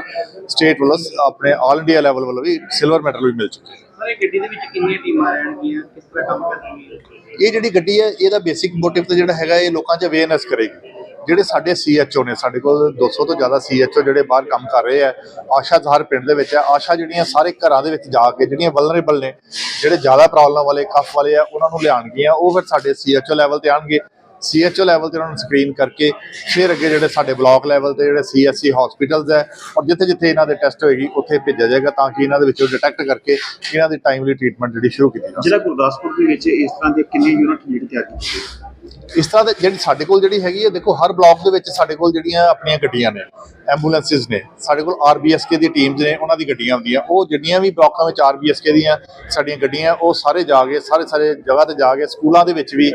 ਸਟੇਟ ਵੱਲੋਂ ਆਪਣੇ ਆਲ ਇੰਡੀਆ ਲੈਵਲ ਵੱਲੋਂ ਵੀ ਸਿਲਵਰ ਮੈਡਲ ਵੀ ਮਿਲ ਚੁੱਕੇ ਹੈ ਸਾਰੇ ਗੱਡੀ ਦੇ ਵਿੱਚ ਕਿੰਨੀਆਂ ਟੀਮਾਂ ਰਹਿਣਗੀਆਂ? ਕਿਸ ਤਰ੍ਹਾਂ ਕੰਮ ਕਰਨਗੀਆਂ? ਇਹ ਜਿਹੜੀ ਗੱਡੀ ਹੈ ਇਹਦਾ ਬੇਸਿਕ ਮੋਟਿਵ ਤਾਂ ਜਿਹੜਾ ਹੈਗਾ ਇਹ ਲੋਕਾਂ 'ਚ ਅਵੇਅਰਨੈਸ ਕਰੇਗੀ। ਜਿਹੜੇ ਸਾਡੇ ਸੀਐਚਓ ਨੇ ਸਾਡੇ ਕੋਲ 200 ਤੋਂ ਜ਼ਿਆਦਾ ਸੀਐਚਓ ਜਿਹੜੇ ਬਾਹਰ ਕੰਮ ਕਰ ਰਹੇ ਆ ਆਸ਼ਾ ਹਰ ਪਿੰਡ ਦੇ ਵਿੱਚ ਹੈ ਆਸ਼ਾ ਜਿਹੜੀਆਂ ਸਾਰੇ ਘਰਾਂ ਦੇ ਵਿੱਚ ਜਾ ਕੇ ਜਿਹੜੀਆਂ ਵਲਨਰੇਬਲ ਨੇ ਜਿਹੜੇ ਜ਼ਿਆਦਾ ਪ੍ਰੋਬਲਮ ਵਾਲੇ ਕਫ ਵਾਲੇ ਆ ਉਹਨਾਂ ਨੂੰ ਲਿਆਣਗੀਆਂ ਉਹ ਫਿਰ ਸਾਡੇ ਸੀਐਚਓ ਲੈਵਲ ਤੇ ਆਣਗੇ ਸੀਐਚਓ ਲੈਵਲ ਤੇ ਉਹਨਾਂ ਨੂੰ ਸਕਰੀਨ ਕਰਕੇ ਫਿਰ ਅੱਗੇ ਜਿਹੜੇ ਸਾਡੇ ਬਲਾਕ ਲੈਵਲ ਤੇ ਜਿਹੜੇ ਸੀਐਸਸੀ ਹਸਪੀਟਲਸ ਹੈ ਔਰ ਜਿੱਥੇ ਜਿੱਥੇ ਇਹਨਾਂ ਦੇ ਟੈਸਟ ਹੋਏਗੀ ਉੱਥੇ ਭੇਜਿਆ ਜਾਏਗਾ ਤਾਂ ਕਿ ਇਹਨਾਂ ਦੇ ਵਿੱਚੋਂ ਡਿਟੈਕਟ ਕਰਕੇ ਇਹਨਾਂ ਦੀ ਟਾਈਮਲੀ ਟ੍ਰੀਟਮੈਂਟ ਜਿਹੜੀ ਸ਼ੁਰੂ ਕੀਤੀ ਜਾ ਸਕੇ ਜ਼ਿਲ੍ਹਾ ਗੁਰਦਾਸਪੁਰ ਦੇ ਵਿੱਚ ਇਸ ਤਰ੍ਹਾਂ ਦੇ ਕਿੰਨੇ ਯੂਨਿਟ ਜਿਹੜੀ ਤਿਆਰ ਕੀਤੀ ਇਸ ਤਰ੍ਹਾਂ ਦੇ ਜਿਹੜੀ ਸਾਡੇ ਕੋਲ ਜਿਹੜੀ ਹੈਗੀ ਹੈ ਦੇਖੋ ਹਰ ਬਲਾਕ ਦੇ ਵਿੱਚ ਸਾਡੇ ਕੋਲ ਜਿਹੜੀਆਂ ਆਪਣੀਆਂ ਗੱਡੀਆਂ ਨੇ ਐਂਬੂਲੈਂਸਿਸ ਨੇ ਸਾਡੇ ਕੋਲ ਆਰਬੀਐਸਕੇ ਦੀ ਟੀਮਸ ਨੇ ਉਹਨਾਂ ਦੀ ਗੱਡੀਆਂ ਹੁੰਦੀਆਂ। ਉਹ ਜਿੰਨੀਆਂ ਵੀ ਬਲਾਕਾਂ ਵਿੱਚ ਆਰਬੀਐਸਕੇ ਦੀਆਂ ਸਾਡੀਆਂ ਗੱਡੀਆਂ ਉਹ ਸਾਰੇ ਜਾ ਕੇ ਸਾਰੇ ਸਾਰੇ ਜਗ੍ਹਾ ਤੇ ਜਾ ਕੇ ਸਕੂਲਾਂ ਦੇ ਵਿੱਚ ਵੀ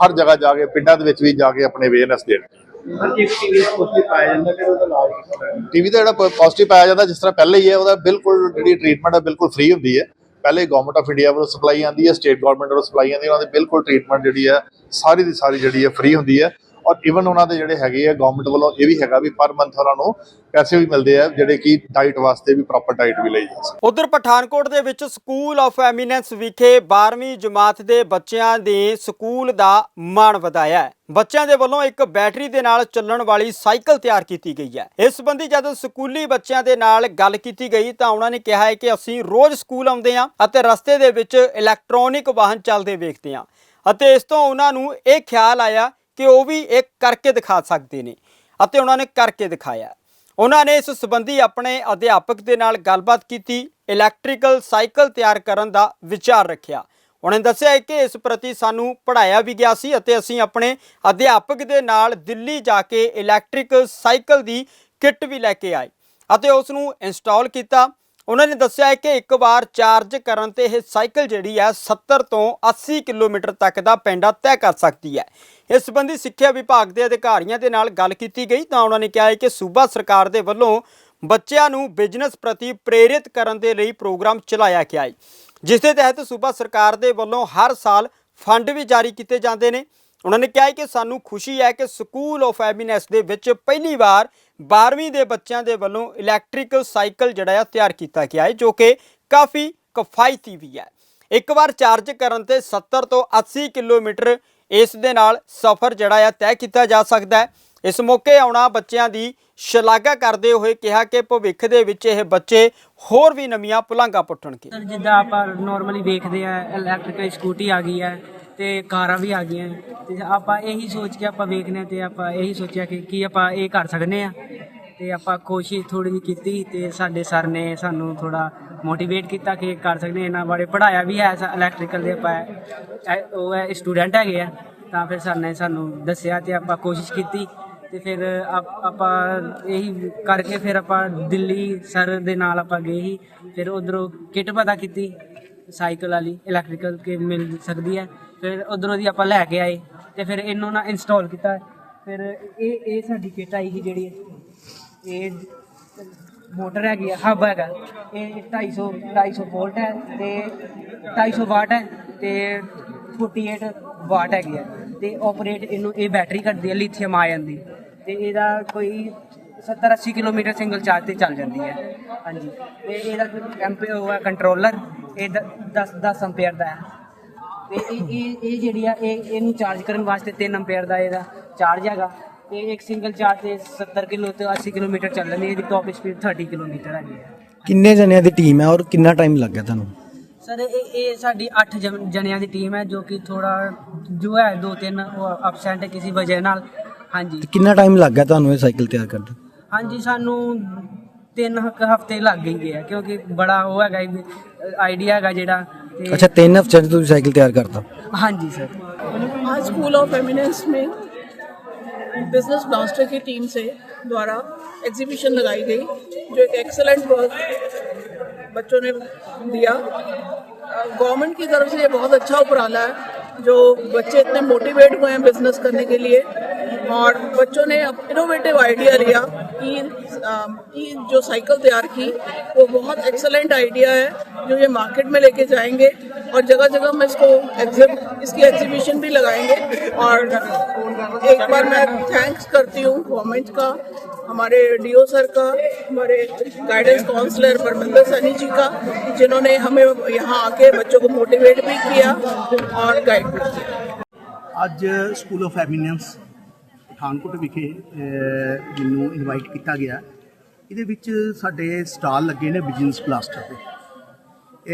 ਹਰ ਜਗ੍ਹਾ ਜਾ ਕੇ ਪਿੰਡਾਂ ਦੇ ਵਿੱਚ ਵੀ ਜਾ ਕੇ ਆਪਣੇ ਅਵੇਅਰਨੈਸ ਦੇਣ। ਟੀਵੀ ਦਾ ਜਿਹੜਾ ਪੋਜ਼ਿਟਿਵ ਪਾਇਆ ਜਾਂਦਾ ਜਿਸ ਤਰ੍ਹਾਂ ਪਹਿਲੇ ਹੀ ਹੈ ਉਹਦਾ ਬਿਲਕੁਲ ਜਿਹੜੀ ਟ੍ਰੀਟਮੈਂਟ ਹੈ ਬਿਲਕੁਲ ਫ੍ਰੀ ਹੁੰਦੀ ਹੈ। ਪਹਿਲੇ ਗਵਰਨਮੈਂਟ ਆਫ ਇੰਡੀਆ ਵੱਲੋਂ ਸਪਲਾਈ ਆਉਂਦੀ ਹੈ ਸਟੇਟ ਗਵਰਨਮੈਂਟ ਵੱਲੋਂ ਸਪਲਾਈ ਆਉਂਦੀ ਹੈ ਉਹਨਾਂ ਦੀ ਬਿਲਕੁਲ ਟ੍ਰੀਟਮੈਂਟ ਜਿਹੜੀ ਹੈ ਸਾਰੀ ਦੀ ਸਾਰੀ ਜਿਹੜੀ ਹੈ ਫ੍ਰੀ ਹੁੰਦੀ ਹੈ। ਔਰ ਇਵਨ ਉਹਨਾਂ ਦੇ ਜਿਹੜੇ ਹੈਗੇ ਆ ਗਵਰਨਮੈਂਟ ਵੱਲੋਂ ਇਹ ਵੀ ਹੈਗਾ ਵੀ ਪਰ ਮੰਥ ਉਹਨਾਂ ਨੂੰ ਪੈਸੇ ਵੀ ਮਿਲਦੇ ਆ, ਜਿਹੜੇ ਕਿ ਡਾਈਟ ਵਾਸਤੇ ਵੀ ਪ੍ਰੋਪਰ ਡਾਈਟ ਵੀ ਲਈ ਜਾ ਉਧਰ ਪਠਾਨਕੋਟ ਦੇ ਵਿੱਚ ਸਕੂਲ ਆਫ ਐਮੀਨੈਂਸ ਵਿਖੇ 12ਵੀਂ ਜਮਾਤ ਦੇ ਬੱਚਿਆਂ ਦੇ ਸਕੂਲ ਦਾ ਮਾਣ ਵਧਾਇਆ ਬੱਚਿਆਂ ਦੇ ਵੱਲੋਂ ਇੱਕ ਬੈਟਰੀ ਦੇ ਨਾਲ ਚੱਲਣ ਵਾਲੀ ਸਾਈਕਲ ਤਿਆਰ ਕੀਤੀ ਗਈ ਹੈ। ਇਸ ਸੰਬੰਧੀ ਜਦੋਂ ਸਕੂਲੀ ਬੱਚਿਆਂ ਦੇ ਨਾਲ ਗੱਲ ਕੀਤੀ ਗਈ ਤਾਂ ਉਹਨਾਂ ਨੇ ਕਿਹਾ ਹੈ ਕਿ ਅਸੀਂ ਰੋਜ਼ ਸਕੂਲ ਆਉਂਦੇ ਹਾਂ ਅਤੇ ਰਸਤੇ ਦੇ ਵਿੱਚ ਇਲੈਕਟ੍ਰੋਨਿਕ ਵਾਹਨ ਚੱਲਦੇ ਵੇਖਦੇ ਹਾਂ। ਅਤੇ ਇਸ ਤੋਂ ਉਹਨਾਂ ਨੂੰ ਇਹ ਖਿਆਲ ਆਇਆ ਕਿ ਉਹ ਵੀ ਇਹ ਕਰਕੇ ਦਿਖਾ ਸਕਦੇ ਨੇ ਅਤੇ ਉਹਨਾਂ ਨੇ ਕਰਕੇ ਦਿਖਾਇਆ। ਉਹਨਾਂ ਨੇ ਇਸ ਸੰਬੰਧੀ ਆਪਣੇ ਅਧਿਆਪਕ ਦੇ ਨਾਲ ਗੱਲਬਾਤ ਕੀਤੀ ਇਲੈਕਟ੍ਰੀਕਲ ਸਾਈਕਲ ਤਿਆਰ ਕਰਨ ਦਾ ਵਿਚਾਰ ਰੱਖਿਆ। ਉਹਨਾਂ ਨੇ ਦੱਸਿਆ ਹੈ ਕਿ ਇਸ ਪ੍ਰਤੀ ਸਾਨੂੰ ਪੜਾਇਆ ਵੀ ਗਿਆ ਸੀ ਅਤੇ ਅਸੀਂ ਆਪਣੇ ਅਧਿਆਪਕ ਦੇ ਨਾਲ ਦਿੱਲੀ ਜਾ ਕੇ ਇਲੈਕਟ੍ਰਿਕ ਸਾਈਕਲ ਦੀ ਕਿੱਟ ਵੀ ਲੈ ਕੇ ਆਏ ਅਤੇ ਉਸ ਨੂੰ ਇੰਸਟਾਲ ਕੀਤਾ। ਉਹਨਾਂ ਨੇ ਦੱਸਿਆ ਹੈ ਕਿ ਇੱਕ ਵਾਰ ਚਾਰਜ ਕਰਨ ਤੇ ਇਹ ਸਾਈਕਲ ਜਿਹੜੀ ਹੈ 70 ਤੋਂ 80 ਕਿਲੋਮੀਟਰ ਤੱਕ ਦਾ ਪੈਂਡਾ ਤੈਅ ਕਰ ਸਕਦੀ ਹੈ। ਇਸ ਸੰਬੰਧੀ ਸਿੱਖਿਆ ਵਿਭਾਗ ਦੇ ਅਧਿਕਾਰੀਆਂ ਦੇ ਨਾਲ ਗੱਲ ਕੀਤੀ ਗਈ ਤਾਂ ਉਹਨਾਂ ਨੇ ਕਿਹਾ ਹੈ ਕਿ ਸੂਬਾ ਸਰਕਾਰ ਦੇ ਵੱਲੋਂ ਬੱਚਿਆਂ ਨੂੰ ਬਿਜ਼ਨਸ ਪ੍ਰਤੀ ਪ੍ਰੇਰਿਤ ਕਰਨ ਦੇ ਲਈ ਪ੍ਰੋਗਰਾਮ ਚਲਾਇਆ ਗਿਆ ਹੈ। ਜਿਸ ਦੇ ਤਹਿਤ ਸੂਬਾ ਸਰਕਾਰ ਦੇ ਵੱਲੋਂ ਹਰ ਸਾਲ ਫੰਡ ਵੀ ਜਾਰੀ ਕੀਤੇ ਜਾਂਦੇ ਨੇ। ਉਹਨਾਂ ਨੇ ਕਿਹਾ ਕਿ ਸਾਨੂੰ ਖੁਸ਼ੀ ਹੈ ਕਿ ਸਕੂਲ ਆਫ ਐਮੀਨੈਸ ਦੇ ਵਿੱਚ ਪਹਿਲੀ ਵਾਰ 12ਵੀਂ ਦੇ ਬੱਚਿਆਂ ਦੇ ਵੱਲੋਂ ਇਲੈਕਟ੍ਰਿਕ ਸਾਈਕਲ ਜਿਹੜਾ ਆ ਤਿਆਰ ਕੀਤਾ ਗਿਆ ਹੈ, ਜੋ ਕਿ ਕਾਫੀ ਕਿਫਾਇਤੀ ਵੀ ਹੈ। ਇੱਕ ਵਾਰ ਚਾਰਜ ਕਰਨ ਤੇ 70 ਤੋਂ 80 ਕਿਲੋਮੀਟਰ ਇਸ ਦੇ ਨਾਲ ਸਫ਼ਰ ਜਿਹੜਾ ਆ ਤੈਅ ਕੀਤਾ ਜਾ ਸਕਦਾ ਹੈ। ਇਸ ਮੌਕੇ ਆਉਣਾ ਬੱਚਿਆਂ ਦੀ ਸ਼ਲਾਘਾ ਕਰਦੇ ਹੋਏ ਕਿਹਾ ਕਿ ਭਵਿੱਖ ਦੇ ਵਿੱਚ ਇਹ ਬੱਚੇ ਹੋਰ ਵੀ ਨਵੀਆਂ ਪੁਲਾਂਘਾਂ ਪੁੱਟਣਗੇ। ਜਿੱਦਾਂ ਆਪਾਂ ਨਾਰਮਲੀ ਵੇਖਦੇ ਆ ਇਲੈਕਟ੍ਰਿਕਲ ਸਕੂਟੀ ਆ ਗਈ ਹੈ। ਤੇ ਕਾਰਾਂ ਵੀ ਆ ਗਈਆਂ। ਤੇ ਆਪਾਂ ਇਹੀ ਸੋਚ ਕੇ ਆਪਾਂ ਵੇਖਨੇ ਤੇ ਆਪਾਂ ਇਹੀ ਸੋਚਿਆ ਕਿ ਕੀ ਆਪਾਂ ਇਹ ਕਰ ਸਕਨੇ ਆ। ਤੇ ਆਪਾਂ ਕੋਸ਼ਿਸ਼ ਥੋੜੀ ਜਿਹੀ ਕੀਤੀ ਤੇ ਸਾਡੇ ਸਰ ਨੇ ਸਾਨੂੰ ਥੋੜਾ ਮੋਟੀਵੇਟ ਕੀਤਾ ਕਿ ਕਰ ਸਕਦੇ ਇਹਨਾਂ ਬਾਰੇ ਪੜਾਇਆ ਵੀ ਹੈ ਇਲੈਕਟ੍ਰੀਕਲ ਦੇ ਆਪਾਂ ਇਹ- ਉਹ ਹੈ ਸਟੂਡੈਂਟ ਹੈਗੇ ਆ। ਤਾਂ ਫਿਰ ਸਰ ਨੇ ਸਾਨੂੰ ਦੱਸਿਆ ਤੇ ਆਪਾਂ ਕੋਸ਼ਿਸ਼ ਕੀਤੀ ਤੇ ਫਿਰ ਆਪਾਂ ਇਹੀ ਕਰਕੇ ਫਿਰ ਆਪਾਂ ਦਿੱਲੀ ਸਰ ਦੇ ਨਾਲ ਆਪਾਂ ਗਏ ਸੀ। ਫਿਰ ਉਧਰੋਂ ਕਿਟ ਪਤਾ ਕੀਤੀ, ਸਾਈਕਲ ਵਾਲੀ ਇਲੈਕਟ੍ਰੀਕਲ ਕੇ ਮਿਲ ਸਕਦੀ ਹੈ। ਫਿਰ ਉਧਰੋਂ ਦੀ ਆਪਾਂ ਲੈ ਕੇ ਆਏ ਤੇ ਫਿਰ ਇਹਨੂੰ ਨਾ ਇੰਸਟਾਲ ਕੀਤਾ। ਫਿਰ ਇਹ ਇਹ ਸਾਡੀ ਕਿੱਟ ਆਈ ਸੀ ਜਿਹੜੀ ਇਹ ਮੋਟਰ ਹੈਗੀ ਆ, ਹੱਬ ਹੈਗਾ। ਇਹ 250 250 ਵੋਲਟ ਹੈ ਤੇ 250 ਵਾਟ ਹੈ ਤੇ 48 ਵਾਟ ਹੈਗੀ ਹੈ ਤੇ ਆਪਰੇਟ ਇਹਨੂੰ, ਇਹ ਬੈਟਰੀ ਕੱਢਦੀ ਹੈ ਲਿਥੀਅਮ ਆਇਨ ਦੀ ਤੇ ਇਹਦਾ ਕੋਈ 70 80 ਕਿਲੋਮੀਟਰ ਸਿੰਗਲ ਚਾਰਜ ਤੇ ਚੱਲ ਜਾਂਦੀ ਹੈ। ਹਾਂਜੀ। ਤੇ ਇਹਦਾ ਐਂਪੀ ਉਹ ਹੈ ਕੰਟਰੋਲਰ ਇਹ 10 10 ਐਂਪੀਅਰ ਦਾ ਹੈ। ਤੇ ਇਹ ਇਹ ਇਹ ਜਿਹੜੀ ਆ ਇਹ ਇਹਨੂੰ ਚਾਰਜ ਕਰਨ ਵਾਸਤੇ 3 ਐਂਪੀਅਰ ਦਾ ਇਹਦਾ ਚਾਰਜ ਹੈਗਾ। ਤੇ ਇੱਕ ਸਿੰਗਲ ਚਾਰਜ ਤੇ 70 ਕਿਲੋ ਤੇ 80 ਕਿਲੋਮੀਟਰ ਚੱਲ ਹੈ ਇਹਦੀ ਟੌਪ ਸਪੀਡ 30 ਕਿਲੋਮੀਟਰ ਹੈਗੀ ਹੈ ਕਿੰਨੇ ਜਣਿਆਂ ਦੀ ਟੀਮ ਹੈ ਔਰ ਕਿੰਨਾ ਟਾਈਮ ਲੱਗਾ ਤੁਹਾਨੂੰ? ਸਰ ਇਹ ਇਹ ਸਾਡੀ 8 ਜਣਿਆਂ ਦੀ ਟੀਮ ਹੈ ਜੋ ਕਿ ਥੋੜਾ ਜੋ ਹੈ ਦੋ ਤਿੰਨ ਉਹ ਅਬਸੈਂਟ ਹੈ ਕਿਸੇ ਵਜ੍ਹਾ ਨਾਲ। ਹਾਂਜੀ। ਤੇ ਕਿੰਨਾ ਟਾਈਮ ਲੱਗਾ ਤੁਹਾਨੂੰ ਇਹ ਸਾਈਕਲ ਤਿਆਰ ਕਰਨ ਹਾਂਜੀ ਸਾਨੂੰ ਤਿੰਨ ਹਫ਼ਤੇ ਲੱਗ ਗਏ ਗਏ ਆ ਕਿਉਂਕਿ ਬੜਾ ਉਹ ਹੈਗਾ ਆਈਡੀਆ ਹੈਗਾ ਜਿਹੜਾ अच्छा तेनफ चंद तो साइकिल तैयार करता। हाँ जी सर। आज स्कूल ऑफ़ एमिनेंस में बिज़नेस मास्टर की टीम से द्वारा एग्जीबिशन लगाई गई जो एक एक्सेलेंट वर्क बच्चों ने दिया। गवर्नमेंट की तरफ़ से ये बहुत अच्छा उपराला है जो बच्चे इतने मोटिवेट हुए हैं बिज़नेस करने के लिए। और बच्चों ने इनोवेटिव आइडिया लिया। कि जो साइकिल तैयार की, वो बहुत एक्सलेंट आइडिया है, जो ये मार्केट में लेके जाएँगे। और जगह जगह हम इसको एग्जिब इसकी एग्जीबिशन भी लगाएँगे। और एक बार मैं थैंक्स करती हूँ गवर्नमेंट का, हमारे डीओ सर का, हमारे गाइडेंस काउंसलर परमिंदर सनी जी का, जिन्होंने हमें यहाँ आके बच्चों को मोटिवेट भी किया और गाइड भी किया। आज स्कूल ऑफ़ एमिनियंस ਪਠਾਨਕੋਟ ਵਿਖੇ ਮੈਨੂੰ ਇਨਵਾਈਟ ਕੀਤਾ ਗਿਆ। ਇਹਦੇ ਵਿੱਚ ਸਾਡੇ ਸਟਾਲ ਲੱਗੇ ਨੇ ਬਿਜ਼ਨਸ ਕਲਸਟਰ ਦੇ।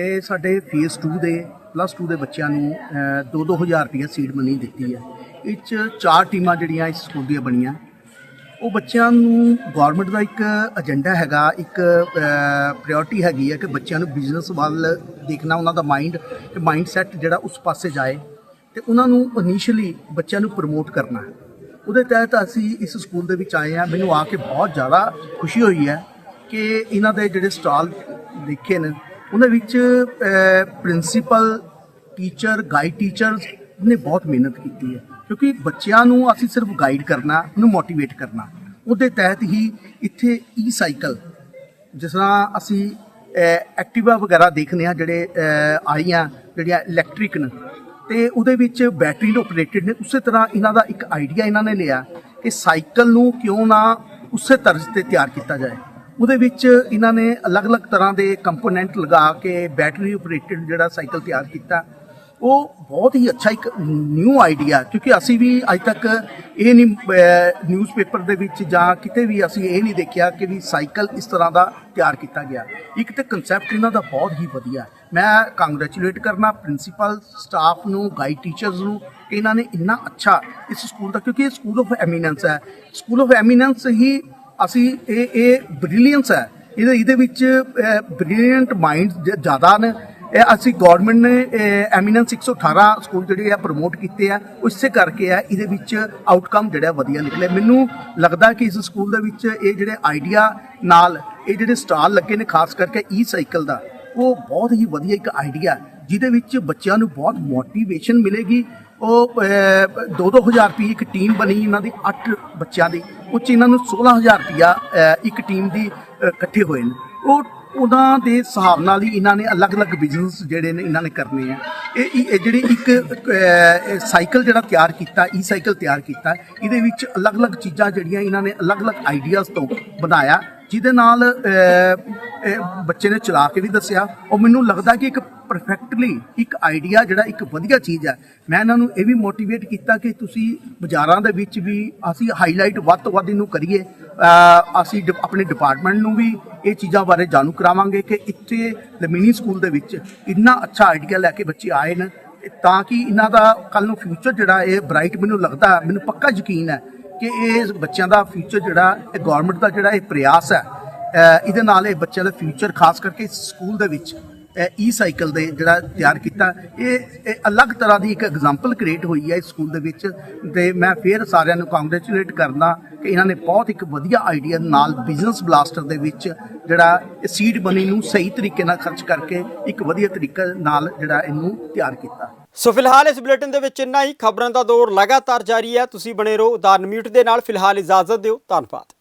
ਇਹ ਸਾਡੇ ਫੇਸ 2 ਦੇ ਪਲੱਸ 2 ਦੇ ਬੱਚਿਆਂ ਨੂੰ 2-2000 ਰੁਪਏ ਸੀਡ ਮਨੀ ਦਿੱਤੀ ਹੈ। ਇਹ 'ਚ ਚਾਰ ਟੀਮਾਂ ਜਿਹੜੀਆਂ ਇਸ ਸਕੂਲ ਦੀਆਂ ਬਣੀਆਂ। ਉਹ ਬੱਚਿਆਂ ਨੂੰ ਗਵਰਨਮੈਂਟ ਦਾ ਇੱਕ ਏਜੰਡਾ ਹੈਗਾ, ਇੱਕ ਪ੍ਰਾਇੋਰਟੀ ਹੈਗੀ ਹੈ ਕਿ ਬੱਚਿਆਂ ਨੂੰ ਬਿਜ਼ਨਸ ਵੱਲ ਦੇਖਣਾ, ਉਹਨਾਂ ਦਾ ਮਾਈਂਡ ਤੇ ਮਾਈਂਡ ਸੈਟ ਜਿਹੜਾ ਉਸ ਪਾਸੇ ਜਾਏ। ਤੇ ਉਹਨਾਂ ਨੂੰ ਇਨੀਸ਼ੀਅਲੀ ਬੱਚਿਆਂ ਨੂੰ ਪ੍ਰਮੋਟ ਕਰਨਾ ਹੈ। ਉਹਦੇ ਤਹਿਤ ਅਸੀਂ ਇਸ ਸਕੂਲ ਦੇ ਵਿੱਚ ਆਏ ਆ ਮੈਨੂੰ ਆ ਕੇ ਬਹੁਤ ਜ਼ਿਆਦਾ ਖੁਸ਼ੀ ਹੋਈ ਹੈ ਕਿ ਇਹਨਾਂ ਦੇ ਜਿਹੜੇ ਸਟਾਲ ਦੇਖੇ ਨੇ ਉਹਨਾਂ ਵਿੱਚ ਪ੍ਰਿੰਸੀਪਲ ਟੀਚਰ ਗਾਈਡ ਟੀਚਰਸ ਨੇ ਬਹੁਤ ਮਿਹਨਤ ਕੀਤੀ ਹੈ। ਕਿਉਂਕਿ ਬੱਚਿਆਂ ਨੂੰ ਅਸੀਂ ਸਿਰਫ ਗਾਈਡ ਕਰਨਾ, ਉਹਨੂੰ ਮੋਟੀਵੇਟ ਕਰਨਾ। ਉਹਦੇ ਤਹਿਤ ਹੀ ਇੱਥੇ ਈ ਸਾਈਕਲ ਜਿਸ ਤਰ੍ਹਾਂ ਅਸੀਂ ਐਕਟਿਵਾ ਵਗੈਰਾ ਦੇਖਦੇ ਆ ਜਿਹੜੇ ਆਈਆਂ, ਜਿਹੜੀਆਂ ਇਲੈਕਟ੍ਰਿਕ ਨੇ। ਤੇ ਉਹਦੇ ਵਿੱਚ ਬੈਟਰੀ ਨਾਲ ਆਪਰੇਟਡ ਨੇ। ਉਸੇ ਤਰ੍ਹਾਂ ਇਹਨਾਂ ਦਾ ਇੱਕ ਆਈਡੀਆ ਇਹਨਾਂ ਨੇ ਲਿਆ ਕਿ ਸਾਈਕਲ ਨੂੰ ਕਿਉਂ ਨਾ ਉਸੇ ਤਰਜ਼ ਤੇ ਤਿਆਰ ਕੀਤਾ ਜਾਏ। ਉਹਦੇ ਵਿੱਚ ਇਹਨਾਂ ਨੇ ਅਲੱਗ-ਅਲੱਗ ਤਰ੍ਹਾਂ ਦੇ ਕੰਪੋਨੈਂਟ ਲਗਾ ਕੇ ਬੈਟਰੀ ਆਪਰੇਟਡ ਜਿਹੜਾ ਸਾਈਕਲ ਤਿਆਰ ਕੀਤਾ। ਉਹ ਬਹੁਤ ਹੀ ਅੱਛਾ ਇੱਕ ਨਿਊ ਆਈਡੀਆ ਕਿਉਂਕਿ ਅਸੀਂ ਵੀ ਅੱਜ ਤੱਕ ਇਹ ਨਹੀਂ ਨਿਊਜ਼ਪੇਪਰ ਦੇ ਵਿੱਚ ਜਾਂ ਕਿਤੇ ਵੀ ਅਸੀਂ ਇਹ ਨਹੀਂ ਦੇਖਿਆ ਕਿ ਵੀ ਸਾਈਕਲ ਇਸ ਤਰ੍ਹਾਂ ਦਾ ਤਿਆਰ ਕੀਤਾ ਗਿਆ। ਇੱਕ ਤੇ ਕਨਸੈਪਟ ਇਹਨਾਂ ਦਾ ਬਹੁਤ ਹੀ ਵਧੀਆ। ਮੈਂ ਕੰਗ੍ਰੈਚੁਲੇਟ ਕਰਨਾ ਪ੍ਰਿੰਸੀਪਲ ਸਟਾਫ ਨੂੰ ਗਾਈਡ ਟੀਚਰਸ ਨੂੰ ਕਿ ਇਹਨਾਂ ਨੇ ਇੰਨਾ ਅੱਛਾ ਇਸ ਸਕੂਲ ਦਾ, ਕਿਉਂਕਿ ਇਹ ਸਕੂਲ ਆਫ ਐਮੀਨੈਂਸ ਹੈ। ਸਕੂਲ ਆਫ ਐਮੀਨੈਂਸ ਹੀ ਅਸੀਂ, ਇਹ ਇਹ ਬ੍ਰਿਲੀਅੰਸ ਹੈ। ਇਹਦੇ ਇਹਦੇ ਵਿੱਚ ਬ੍ਰਿਲੀਅੰਟ ਮਾਈਂਡ ਜ਼ਿਆਦਾ ਨੇ। ਇਹ ਅਸੀਂ ਗਵਰਨਮੈਂਟ ਨੇ ਐਮੀਨੈਂਸ 118 ਸਕੂਲ ਜਿਹੜੇ ਆ ਪ੍ਰਮੋਟ ਕੀਤੇ ਆ ਉਹ ਇਸੇ ਕਰਕੇ ਆ ਇਹਦੇ ਵਿੱਚ ਆਊਟਕਮ ਜਿਹੜਾ ਵਧੀਆ ਨਿਕਲੇ ਮੈਨੂੰ ਲੱਗਦਾ ਕਿ ਇਸ ਸਕੂਲ ਦੇ ਵਿੱਚ ਇਹ ਜਿਹੜੇ ਆਈਡੀਆ ਨਾਲ, ਇਹ ਜਿਹੜੇ ਸਟਾਲ ਲੱਗੇ ਨੇ, ਖਾਸ ਕਰਕੇ ਈ ਸਾਈਕਲ ਦਾ ਉਹ ਬਹੁਤ ਹੀ ਵਧੀਆ ਇੱਕ ਆਈਡੀਆ ਜਿਹਦੇ ਵਿੱਚ ਬੱਚਿਆਂ ਨੂੰ ਬਹੁਤ ਮੋਟੀਵੇਸ਼ਨ ਮਿਲੇਗੀ। ਉਹ 2-2000 ਰੁਪਏ ਇੱਕ ਟੀਮ ਬਣੀ ਇਹਨਾਂ ਦੀ 8 ਬੱਚਿਆਂ ਦੀ ਉਹ 'ਚ ਇਹਨਾਂ ਨੂੰ 16000 ਰੁਪਇਆ ਅਹ, ਇੱਕ ਟੀਮ ਦੀ ਇਕੱਠੇ ਹੋਏ ਨੇ। ਉਹ ਉਹਨਾਂ ਦੇ ਹਿਸਾਬ ਨਾਲ ਹੀ ਇਹਨਾਂ ਨੇ ਅਲੱਗ-ਅਲੱਗ ਬਿਜ਼ਨਸ ਜਿਹੜੇ ਨੇ ਇਹਨਾਂ ਨੇ ਕਰਨੇ ਆ। ਇਹ ਜਿਹੜੀ ਇੱਕ ਸਾਈਕਲ ਜਿਹੜਾ ਤਿਆਰ ਕੀਤਾ ਈ ਸਾਈਕਲ ਤਿਆਰ ਕੀਤਾ ਇਹਦੇ ਵਿੱਚ ਅਲੱਗ-ਅਲੱਗ ਚੀਜ਼ਾਂ ਜਿਹੜੀਆਂ ਇਹਨਾਂ ਨੇ ਅਲੱਗ-ਅਲੱਗ ਆਈਡੀਆਜ਼ ਤੋਂ ਬਣਾਇਆ। ਜਿਹਦੇ ਨਾਲ ਬੱਚੇ ਨੇ ਚਲਾ ਕੇ ਵੀ ਦੱਸਿਆ। ਉਹ ਮੈਨੂੰ ਲੱਗਦਾ ਕਿ ਇੱਕ ਪਰਫੈਕਟਲੀ ਇੱਕ ਆਈਡੀਆ ਜਿਹੜਾ ਇੱਕ ਵਧੀਆ ਚੀਜ਼ ਹੈ। ਮੈਂ ਇਹਨਾਂ ਨੂੰ ਇਹ ਵੀ ਮੋਟੀਵੇਟ ਕੀਤਾ ਕਿ ਤੁਸੀਂ ਬਾਜ਼ਾਰਾਂ ਦੇ ਵਿੱਚ ਵੀ ਅਸੀਂ ਹਾਈਲਾਈਟ ਵੱਧ ਤੋਂ ਵੱਧ ਇਹਨੂੰ ਕਰੀਏ। ਅਸੀਂ ਡਿਪ- ਆਪਣੇ ਡਿਪਾਰਟਮੈਂਟ ਨੂੰ ਵੀ ਇਹ ਚੀਜ਼ਾਂ ਬਾਰੇ ਜਾਣੂ ਕਰਾਵਾਂਗੇ ਕਿ ਇੱਥੇ ਲਮੀਨੀ ਸਕੂਲ ਦੇ ਵਿੱਚ ਇੰਨਾ ਅੱਛਾ ਆਈਡੀਆ ਲੈ ਕੇ ਬੱਚੇ ਆਏ ਨੇ। ਤਾਂ ਕਿ ਇਹਨਾਂ ਦਾ ਕੱਲ ਨੂੰ ਫਿਊਚਰ ਜਿਹੜਾ ਇਹ ਬ੍ਰਾਈਟ ਮੈਨੂੰ ਲੱਗਦਾ ਮੈਨੂੰ ਪੱਕਾ ਯਕੀਨ ਹੈ ਕਿ ਇਹ ਬੱਚਿਆਂ ਦਾ ਫਿਊਚਰ ਜਿਹੜਾ, ਇਹ ਗਵਰਨਮੈਂਟ ਦਾ ਜਿਹੜਾ ਇਹ ਪ੍ਰਯਾਸ ਹੈ ਇਹਦੇ ਨਾਲ ਇਹ ਬੱਚਿਆਂ ਦਾ ਫਿਊਚਰ ਖਾਸ ਕਰਕੇ ਇਸ ਸਕੂਲ ਦੇ ਵਿੱਚ ਈ ਸਾਈਕਲ ਦੇ ਜਿਹੜਾ ਤਿਆਰ ਕੀਤਾ। ਇਹ ਇਹ ਅਲੱਗ ਤਰ੍ਹਾਂ ਦੀ ਇੱਕ ਐਗਜ਼ਾਮਪਲ ਕ੍ਰੀਏਟ ਹੋਈ ਹੈ ਇਸ ਸਕੂਲ ਦੇ ਵਿੱਚ ਤੇ ਮੈਂ ਫੇਰ ਸਾਰਿਆਂ ਨੂੰ ਕੰਗ੍ਰੈਚੁਲੇਟ ਕਰਦਾ ਕਿ ਇਹਨਾਂ ਨੇ ਬਹੁਤ ਇੱਕ ਵਧੀਆ ਆਈਡੀਆ ਨਾਲ ਬਿਜ਼ਨਸ ਬਲਾਸਟਰ ਦੇ ਵਿੱਚ ਜਿਹੜਾ ਸੀਡ ਮਨੀ ਨੂੰ ਸਹੀ ਤਰੀਕੇ ਨਾਲ ਖਰਚ ਕਰਕੇ ਇੱਕ ਵਧੀਆ ਤਰੀਕੇ ਨਾਲ ਜਿਹੜਾ ਇਹਨੂੰ ਤਿਆਰ ਕੀਤਾ। ਸੋ ਫਿਲਹਾਲ ਇਸ ਬੁਲੇਟਿਨ ਦੇ ਵਿੱਚ ਇੰਨਾ ਹੀ। ਖਬਰਾਂ ਦਾ ਦੌਰ ਲਗਾਤਾਰ ਜਾਰੀ ਹੈ। ਤੁਸੀਂ ਬਣੇ ਰਹੋ ਉਦਾਨ ਮਿਊਟ ਦੇ ਨਾਲ। ਫਿਲਹਾਲ ਇਜਾਜ਼ਤ ਦਿਓ। ਧੰਨਵਾਦ।